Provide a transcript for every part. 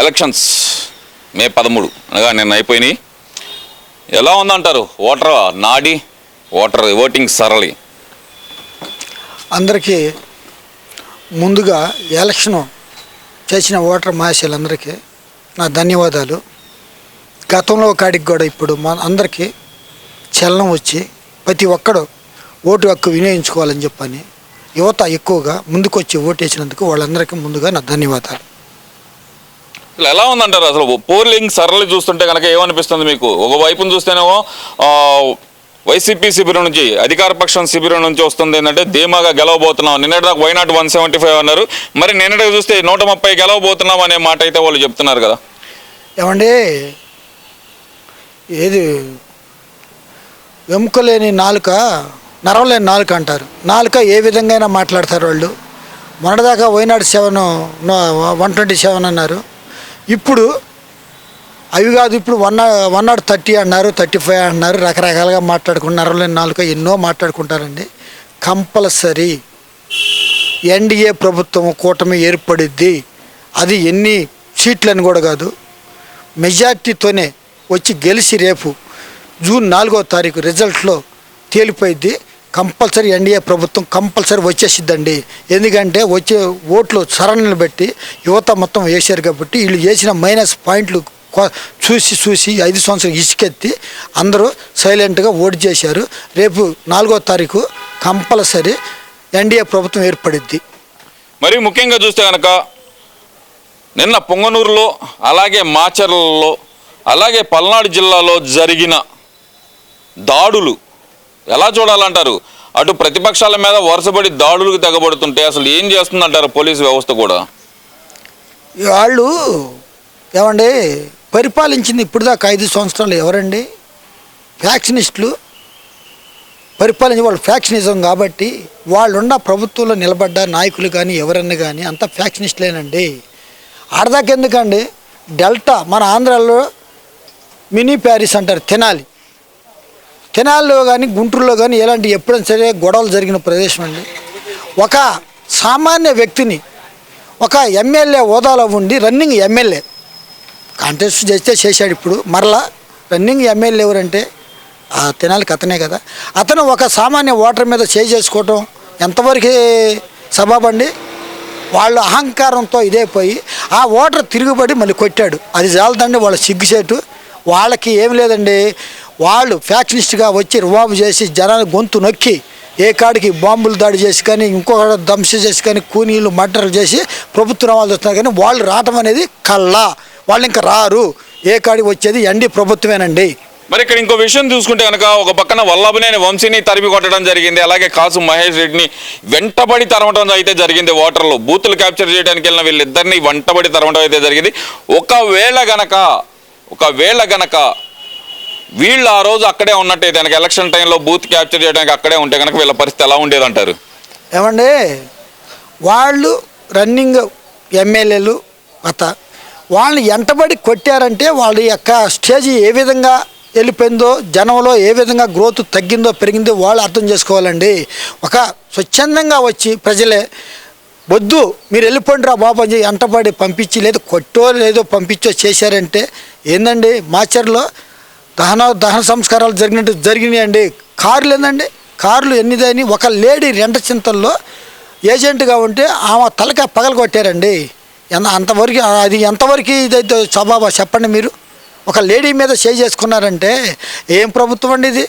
Elections మే పదమూడు. అనగా నిన్న అయిపోయినాయి. ఎలా ఉందంటారు? ఓటర్ నాడి? ఓటర్ ఓటింగ్ సరళి. అందరికీ ముందుగా ఎలక్షన్ చేసిన ఓటర్ మహాశీలందరికీ నా ధన్యవాదాలు. గతంలో కాడికి కూడా ఇప్పుడు మన అందరికీ చలనం వచ్చి ప్రతి ఒక్కడు ఓటు హక్కు వినియోగించుకోవాలని చెప్పని యువత ఎక్కువగా ముందుకొచ్చి ఓటు వేసినందుకు వాళ్ళందరికీ ముందుగా నా ధన్యవాదాలు. అసలు ఎలా ఉందంటారు? అసలు పోలింగ్ సరళి చూస్తుంటే కనుక ఏమనిపిస్తుంది మీకు? ఒక వైపును చూస్తేనేమో వైసీపీ శిబిరం నుంచి అధికార పక్షం శిబిరం నుంచి వస్తుంది ఏంటంటే ధీమాగా గెలవబోతున్నాం. నిన్నటిదాకా వైనాట్ వన్ సెవెంటీ ఫైవ్ అన్నారు. మరి నిన్నటికి చూస్తే నూట ముప్పై గెలవబోతున్నాం అనే మాట అయితే వాళ్ళు చెప్తున్నారు కదా. ఏమండి? ఏది? ఎముకలేని నాలుక నరవలేని నాలుక అంటారు. నాలుక ఏ విధంగా అయినా మాట్లాడతారు వాళ్ళు. మొన్నటిదాకా Wayanad seven one twenty seven అన్నారు. ఇప్పుడు అవి కాదు ఇప్పుడు వన్ వన్ నాట్ థర్టీ అన్నారు థర్టీ ఫైవ్ అన్నారు రకరకాలుగా మాట్లాడుకుంటున్నారు. నరవలేని నాలుక ఎన్నో మాట్లాడుకుంటారండి. కంపల్సరీ ఎన్డీఏ ప్రభుత్వం కూటమి ఏర్పడిద్ది. అది ఎన్ని సీట్లని కూడా కాదు. మెజార్టీతోనే వచ్చి గెలిచి రేపు జూన్ నాలుగో తారీఖు రిజల్ట్లో తేలిపోయిద్ది. కంపల్సరీ ఎన్డీఏ ప్రభుత్వం కంపల్సరీ వచ్చేసిద్దండి. ఎందుకంటే వచ్చే ఓట్లు సరణలు బట్టి యువత మొత్తం వేశారు కాబట్టి వీళ్ళు చేసిన మైనస్ పాయింట్లు చూసి చూసి ఐదు సంవత్సరాలు ఇసుకెత్తి అందరూ సైలెంట్గా ఓటు చేశారు. రేపు నాలుగో తారీఖు కంపల్సరీ ఎన్డీఏ ప్రభుత్వం ఏర్పడిద్ది. మరి ముఖ్యంగా చూస్తే కనుక నిన్న పొంగనూరులో అలాగే మాచర్లలో అలాగే పల్నాడు జిల్లాలో జరిగిన దాడులు ఎలా చూడాలంటారు? అటు ప్రతిపక్షాల మీద వరుసపడి దాడులకు తెగబడుతుంటే అసలు ఏం చేస్తుందంటారు పోలీసు వ్యవస్థ కూడా? వాళ్ళు ఏమండి పరిపాలించింది ఇప్పుడు దాకా ఐదు సంవత్సరాలు ఎవరండి? ఫ్యాక్షనిస్టులు. పరిపాలించే వాళ్ళు ఫ్యాక్షనిజం కాబట్టి వాళ్ళున్న ప్రభుత్వంలో నిలబడ్డ నాయకులు కానీ ఎవరన్నా కానీ అంతా ఫ్యాక్షనిస్టులేనండి. ఆడదాకా ఎందుకండి? డెల్టా మన ఆంధ్రాలో మినీ ప్యారిస్ అంటారు తెనాలి. తెనాలిలో కానీ గుంటూరులో కానీ ఎలాంటి ఎప్పుడైనా సరే గొడవలు జరిగిన ప్రదేశం అండి. ఒక సామాన్య వ్యక్తిని ఒక ఎమ్మెల్యే హోదాలో ఉండి రన్నింగ్ ఎమ్మెల్యే కాంటెస్ట్ చేస్తే చేశాడు ఇప్పుడు. మరలా రన్నింగ్ ఎమ్మెల్యే ఎవరంటే ఆ తినాలికి అతనే కదా. అతను ఒక సామాన్య ఓటర్ మీద చేయి చేసుకోవటం ఎంతవరకు సబాబండి వాళ్ళు అహంకారంతో ఇదైపోయి ఆ ఓటర్ తిరుగుబడి మళ్ళీ కొట్టాడు. అది చాలదండి వాళ్ళ సిగ్గుసేటు వాళ్ళకి ఏం లేదండి. వాళ్ళు ఫ్యాక్షనిస్ట్గా వచ్చి రువాబు చేసి జనాన్ని గొంతు నొక్కి ఏ కాడికి బాంబులు దాడి చేసి కానీ ఇంకొక దంశ చేసి కానీ కూనీలు మర్డర్లు చేసి ప్రభుత్వం వాళ్ళు వస్తున్నారు కానీ వాళ్ళు రావటం అనేది కల్లా వాళ్ళు ఇంకా రారు. ఏ కాడికి వచ్చేది ఎండి ప్రభుత్వమేనండి. మరి ఇక్కడ ఇంకో విషయం చూసుకుంటే కనుక ఒక పక్కన వల్లభనేని వంశీని తరిమి కొట్టడం జరిగింది. అలాగే కాసు మహేష్ రెడ్డిని వెంటబడి తరమటం అయితే జరిగింది ఓటర్లు. బూతులు క్యాప్చర్ చేయడానికి వెళ్ళిన వీళ్ళిద్దరిని వెంటబడి తరమటం అయితే జరిగింది. ఒకవేళ గనక ఒకవేళ గనక వీళ్ళు ఆ రోజు అక్కడే ఉన్నట్టే కనుక ఎలక్షన్ టైంలో బూత్ క్యాప్చర్ చేయడానికి అక్కడే ఉంటే కనుక వీళ్ళ పరిస్థితి ఎలా ఉండేది అంటారు? ఏమండి? వాళ్ళు రన్నింగ్ ఎమ్మెల్యేలు అత వాళ్ళని ఎంటబడి కొట్టారంటే వాళ్ళ యొక్క స్టేజ్ ఏ విధంగా వెళ్ళిపోయిందో జనంలో ఏ విధంగా గ్రోత్ తగ్గిందో పెరిగిందో వాళ్ళు అర్థం చేసుకోవాలండి. ఒక స్వచ్ఛందంగా వచ్చి ప్రజలే వద్దు మీరు వెళ్ళిపోండి రా బాబు అని చెప్పి ఎంటబడి పంపించి లేదు కొట్టో లేదో పంపించో చేశారంటే ఏందండి? మాచర్లో దహన దహన సంస్కారాలు జరిగినట్టు జరిగినాయండి. కార్లు ఏందండి? కార్లు ఎన్నిదని ఒక లేడీ రెంట చింతల్లో ఏజెంట్గా ఉంటే ఆమె తలక పగల కొట్టారండి. ఎంత అంతవరకు అది ఎంతవరకు ఇదైతే స్వభావ చెప్పండి మీరు. ఒక లేడీ మీద చేయి చేసుకున్నారంటే ఏం ప్రభుత్వం అండి ఇది?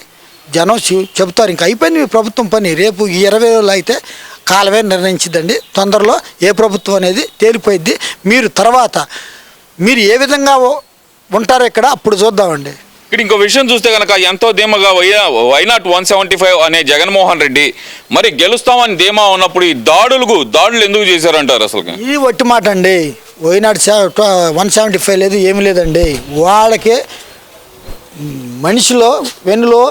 జనం చెబుతారు. ఇంకా అయిపోయింది మీ ప్రభుత్వం పని. రేపు ఈ ఇరవై రోజులు అయితే కాలమే నిర్ణయించిద్దండి. తొందరలో ఏ ప్రభుత్వం అనేది తేలిపోయిద్ది. మీరు తర్వాత మీరు ఏ విధంగా ఉంటారో ఇక్కడ అప్పుడు చూద్దామండి. ఇక్కడ ఇంకో విషయం చూస్తే కనుక ఎంతో ధీమాగా వైనాట్ వన్ సెవెంటీ ఫైవ్ అనే జగన్మోహన్ రెడ్డి మరి గెలుస్తామని ధీమా ఉన్నప్పుడు ఈ దాడులకు దాడులు ఎందుకు చేశారంటారు అసలు ఇది ఒట్టి మాట అండి. వైనాట్ వన్ సెవెంటీ ఫైవ్ లేదు ఏమీ లేదండి. వాళ్ళకి మనిషిలో వెన్నులో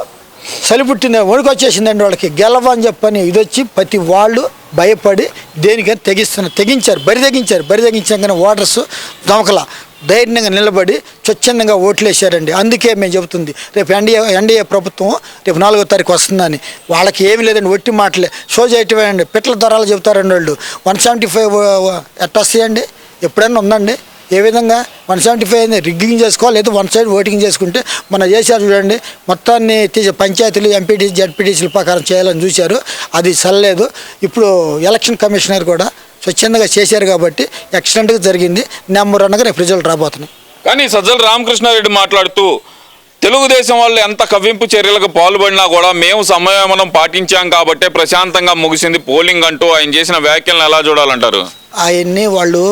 చలి పుట్టిన వణుకొచ్చేసిందండి వాళ్ళకి. గెలవని చెప్పని ఇది వచ్చి ప్రతి వాళ్ళు భయపడి దేనికని తెగిస్తున్నారు. తెగించారు బరి తెగించారు. బరి తెగించాకనే ఓటర్స్ దమకల ధైర్యంగా నిలబడి స్వచ్ఛందంగా ఓట్లేసారండి అందుకే మేము చెబుతుంది రేపు ఎన్డీఏ ఎన్డీఏ ప్రభుత్వం రేపు నాలుగో తారీఖు వస్తుందని. వాళ్ళకి ఏమీ లేదండి ఒట్టి మాటలే. షో చేయటమేనండి పిట్ల ధరలు చెబుతారండి వాళ్ళు. వన్ సెవెంటీ ఫైవ్ ఎట్ట వస్తాయండి? ఎప్పుడైనా ఉందండి? ఏ విధంగా? వన్ సెవెంటీ ఫైవ్ రిగ్గింగ్ చేసుకోవాలి లేదా వన్ సైడ్ ఓటింగ్ చేసుకుంటే మన చేశారు చూడండి. మొత్తాన్ని తీసే పంచాయతీలు ఎంపీటీసీ జడ్పీటీసీల ప్రకారం చేయాలని చూశారు. అది చల్లలేదు ఇప్పుడు ఎలక్షన్ కమిషనర్ కూడా స్వచ్ఛందంగా చేశారు కాబట్టి ఎక్సలెంట్గా జరిగింది. నెంబర్ వన్గా రేపు రిజల్ట్ రాబోతున్నాయి. కానీ సజ్జల రామకృష్ణారెడ్డి మాట్లాడుతూ తెలుగుదేశం వాళ్ళు ఎంత కవ్వింపు చర్యలకు పాల్పడినా కూడా మేము సమయమనం పాటించాం కాబట్టే ప్రశాంతంగా ముగిసింది పోలింగ్ అంటూ ఆయన చేసిన వ్యాఖ్యలను ఎలా చూడాలంటారు? అవన్నీ వాళ్ళు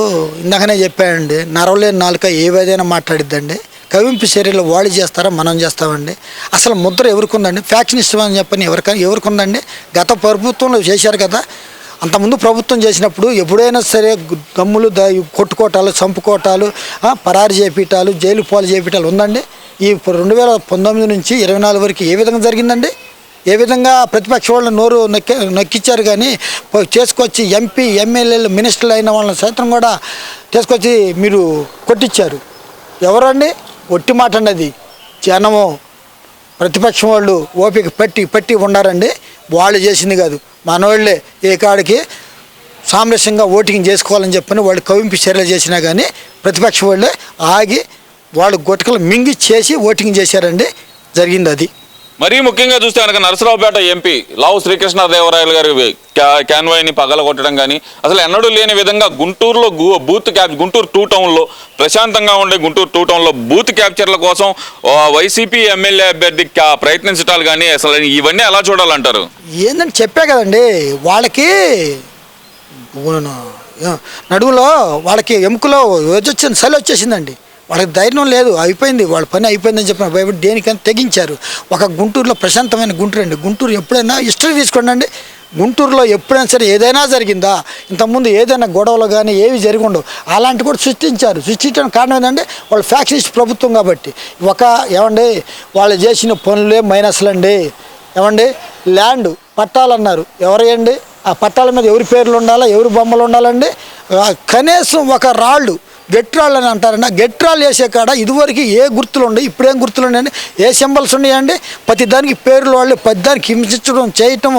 ఇందాకనే చెప్పానండి నరవలేని నాలుక ఏవేదైనా మాట్లాడిద్దండి. కవింపు చర్యలు వాళ్ళు చేస్తారా మనం చేస్తామండి. అసలు ముద్ర ఎవరికి ఉందండి? ఫ్యాక్షన్ ఇష్టం అని చెప్పని ఎవరికైనా ఎవరికి ఉందండి? గత ప్రభుత్వంలో చేశారు కదా. అంతకుముందు ప్రభుత్వం చేసినప్పుడు ఎప్పుడైనా సరే గమ్ములు దమ్ములు ద కొట్టుకోటాలు చంపుకోటాలు పరారు చేపీటాలు జైలు పాలు చేపీటాలు ఉందండి? ఈ రెండు వేల పంతొమ్మిది నుంచి ఇరవై నాలుగు వరకు ఏ విధంగా జరిగిందండి? ఏ విధంగా ప్రతిపక్ష వాళ్ళని నోరు నొక్కి నొక్కిచ్చారు కానీ చేసుకొచ్చి ఎంపీ ఎమ్మెల్యేలు మినిస్టర్లు అయిన వాళ్ళని సైతం కూడా తీసుకొచ్చి మీరు కొట్టించారు ఎవరండి? ఒట్టి మాట అన్నది జనము ప్రతిపక్షం వాళ్ళు ఓపిక పట్టి పట్టి ఉండారండి. వాళ్ళు చేసింది కాదు. మనోళ్ళే ఏ కాడికి సామరస్యంగా ఓటింగ్ చేసుకోవాలని చెప్పని వాళ్ళు కవింపు చర్యలు చేసినా కానీ ప్రతిపక్ష వాళ్ళే ఆగి వాళ్ళు గొట్టకలు మింగి చేసి ఓటింగ్ చేశారండి. జరిగింది అది. మరీ ముఖ్యంగా చూస్తే కనుక నరసరావుపేట ఎంపీ లావు శ్రీకృష్ణదేవరాయలు గారి క్యా- పగల పగలగొట్టడం కానీ అసలు ఎన్నడూ లేని విధంగా గుంటూరులో బూత్ క్యాప్ గుంటూరు టూ టౌన్లో ప్రశాంతంగా ఉండే గుంటూరు టూ టౌన్లో బూత్ క్యాప్చర్ల కోసం వైసీపీ ఎమ్మెల్యే అభ్యర్థి ప్రయత్నించటాలు కానీ అసలు ఇవన్నీ ఎలా చూడాలంటారు? ఏందని చెప్పే కదండి వాళ్ళకి నడువులో వాళ్ళకి ఎముకలో వచ్చింది చలి వచ్చేసిందండి. వాళ్ళకి ధైర్యం లేదు అయిపోయింది వాళ్ళ పని అయిపోయిందని చెప్పిన భయపడి దేనికైనా తెగించారు. ఒక గుంటూరులో ప్రశాంతమైన గుంటూరు అండి. గుంటూరు ఎప్పుడైనా హిస్టరీ తీసుకోండి అండి. గుంటూరులో ఎప్పుడైనా సరే ఏదైనా జరిగిందా? ఇంతకుముందు ఏదైనా గొడవలు కానీ ఏవి జరిగి ఉండవు అలాంటి కూడా సృష్టించారు. సృష్టించడానికి కారణం ఏంటంటే వాళ్ళు ఫ్యాక్షనిస్ట్ ప్రభుత్వం కాబట్టి. ఒక ఏమండి వాళ్ళు చేసిన పనులే మైనస్లు అండి. ఏమండి ల్యాండ్ పట్టాలన్నారు. ఎవరండి ఆ పట్టాల మీద ఎవరి పేర్లు ఉండాలా? ఎవరి బొమ్మలు ఉండాలండి? కనీసం ఒక రాళ్ళు గెట్రాళ్ళు అని అంటారండి ఆ గెట్రాళ్ళు వేసే కాడ ఇదివరకు ఏ గుర్తులు ఉండే ఇప్పుడేం గుర్తులు ఉన్నాయండి ఏ సింబల్స్ ఉన్నాయండి ప్రతి దానికి పేర్లు వాళ్ళు ప్రతి దానికి హింసించడం చేయటం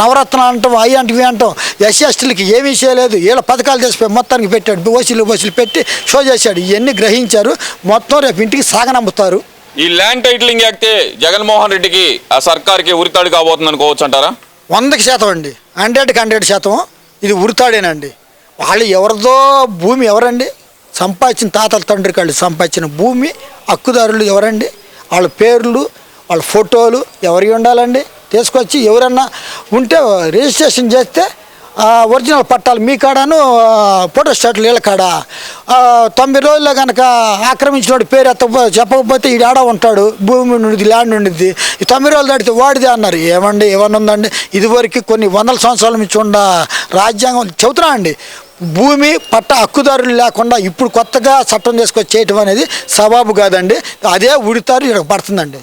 నవరత్నాలు అంటాం అవి అంటే ఇవి అంటాం. ఎస్సీ ఎస్టీలకి ఏమీ చేయలేదు వీళ్ళ పథకాలు చేసిపోయి మొత్తానికి పెట్టాడు. ఓసీలు బోసీలు పెట్టి షో చేశాడు. ఇవన్నీ గ్రహించారు. మొత్తం రేపు ఇంటికి సాగనమ్ముతారు ఈ ల్యాండ్ టైటిలింగ్ యాక్టే జగన్మోహన్ రెడ్డికి ఆ సర్కార్కి ఉరితాడు కాబోతుంది అనుకోవచ్చు అంటారా? వందకి శాతం అండి. హండ్రెడ్కి హండ్రెడ్ శాతం. ఇది ఉరితాడేనండి. వాళ్ళు ఎవరిదో భూమి ఎవరండి? సంపాదించిన తాతల తండ్రి కాళ్ళు సంపాదించిన భూమి హక్కుదారులు ఎవరండి? వాళ్ళ పేర్లు వాళ్ళ ఫోటోలు ఎవరికి ఉండాలండి? తీసుకొచ్చి ఎవరన్నా ఉంటే రిజిస్ట్రేషన్ చేస్తే ఒరిజినల్ పట్టాలు మీ కాడాను ఫోటోస్టాట్లు ఫోటో వీళ్ళ కాడ? తొంభై రోజుల్లో కనుక ఆక్రమించినోడు పేరు ఎత్త చెప్పకపోతే ఈ ఆడ ఉంటాడు భూమి నుండి ల్యాండ్ ఉండిద్ది ఈ తొమ్మిది రోజులు దాటితే వాడిదే అన్నారు. ఏమండి ఏమన్నా ఉందండి? ఇదివరకు కొన్ని వందల సంవత్సరాల నుంచి ఉన్న రాజ్యాంగం చెబుతున్నా అండి. భూమి పట్ట హక్కుదారులు లేకుండా ఇప్పుడు కొత్తగా చట్టం తీసుకొచ్చి చేయటం అనేది సవాబు కాదండి. అదే ఉడితారు ఇక్కడ పడుతుందండి.